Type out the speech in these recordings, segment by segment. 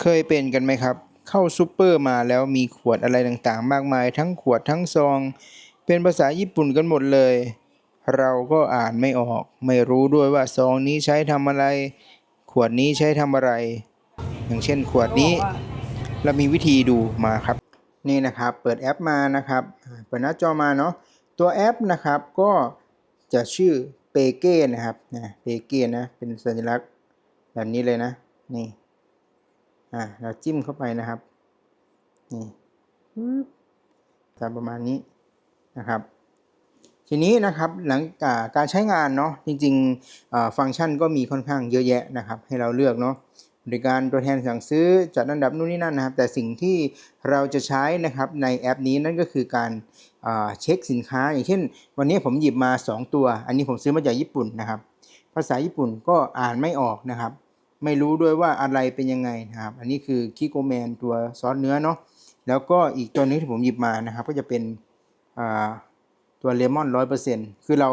เคยเป็นกันไหมครับ เข้าซูเปอร์มาแล้วมีขวดอะไรต่างๆ มากมาย ทั้งขวดทั้งซอง เป็นภาษาญี่ปุ่นกันหมดเลย เราก็อ่านไม่ออก ไม่รู้ด้วยว่าซองนี้ใช้ทำอะไร ขวดนี้ใช้ทำอะไร อย่างเช่น ขวดนี้ เรามีวิธีดูมาครับ นี่นะครับ เปิดแอปมานะครับ เปิดหน้าจอมาเนาะตัวแอปนะครับก็จะชื่อเปเก้นะครับนะเปเก้นะเป็นสัญลักษณ์แบบนี้เลยนะนี่ อ่าเราจิ้มเข้าไปนะครับ นี่ปึ๊บจะประมาณนี้นะครับ ทีนี้นะครับหลังจากการใช้งานเนาะจริงๆอ่าฟังก์ชันก็มีค่อนข้างเยอะแยะนะครับ ให้เราเลือกเนาะบริการตัวแทนสั่งซื้อจัดอันดับนู่นนี่นั่นนะครับ แต่สิ่งที่เราจะใช้นะครับในแอปนี้นั่นก็คือการอ่าเช็คสินค้า อย่างเช่น วันนี้ผมหยิบมา 2 ตัว อันนี้ผมซื้อมาจากญี่ปุ่นนะครับ ภาษาญี่ปุ่นก็อ่านไม่ออกนะครับ ไม่รู้ด้วยว่าอะไรเป็นยังไงนะครับ อันนี้คือคิโกแมนตัวซอสเนื้อเนาะแล้วก็อีกตัวนึงที่ผมหยิบมานะครับ ก็จะเป็นตัวเลมอนร้อยเปอร์เซ็นต์คือเรา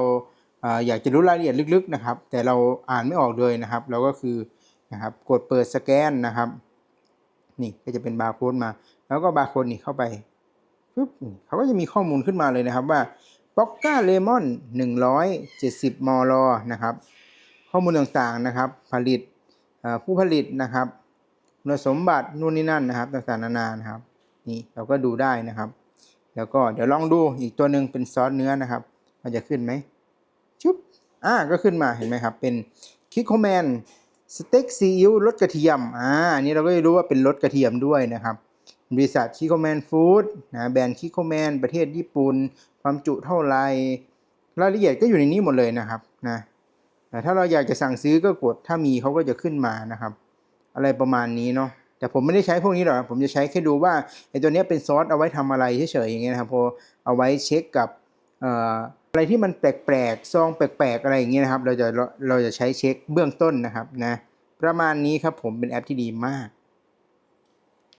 ออยากจะรู้รายละเอียดลึกๆนะครับ แต่เราอ่านไม่ออกเลยนะครับ เราก็คือนะครับกดเปิดสแกนนะครับ นี่ก็จะเป็นบาร์โค้ดมา แล้วก็บาร์โค้ดนี่เข้าไปปุ๊บเขาก็จะมีข้อมูลขึ้นมาเลยนะครับว่าป๊อกก้าเลมอน170มลนะครับ ข้อมูลต่างๆนะครับ ผลิต ผู้ผลิตนะครับคุณสมบัตินู่นนี่นั่นนะครับต่างๆนานานะครับ นี่เราก็ดูได้นะครับ แล้วก็เดี๋ยวลองดูอีกตัวหนึ่งเป็นซอสเนื้อนะครับ มันจะขึ้นไหมชุบอ่าก็ขึ้นมาเห็นไหมครับ เป็นคิโคแมนสเต็กซีอิ๊วรสกระเทียมอ่าอันนี้เราก็จะรู้ว่าเป็นรสกระเทียมด้วยนะครับบริษัทคิโคแมนฟู้ดนะแบรนด์คิโคแมนประเทศญี่ปุ่น ความจุเท่าไหรรายละเอียดก็อยู่ในนี้หมดเลยนะครับนะ ถ้าเราอยากจะสั่งซื้อก็กด ถ้ามีเขาก็จะขึ้นมานะครับ อะไรประมาณนี้เนาะแต่ผมไม่ได้ใช้พวกนี้หรอกผมจะใช้แค่ดูว่าไอ้ตัวนี้เป็นซอสเอาไว้ทำอะไรเฉยๆอย่างเงี้ยนะครับพอเอาไว้เช็คกับอะไรที่มันแปลกๆซองแปลกๆอะไรอย่างเงี้ยนะครับ เราจะเราจะใช้เช็คเบื้องต้นนะครับนะประมาณนี้ครับผมเป็นแอปที่ดีมาก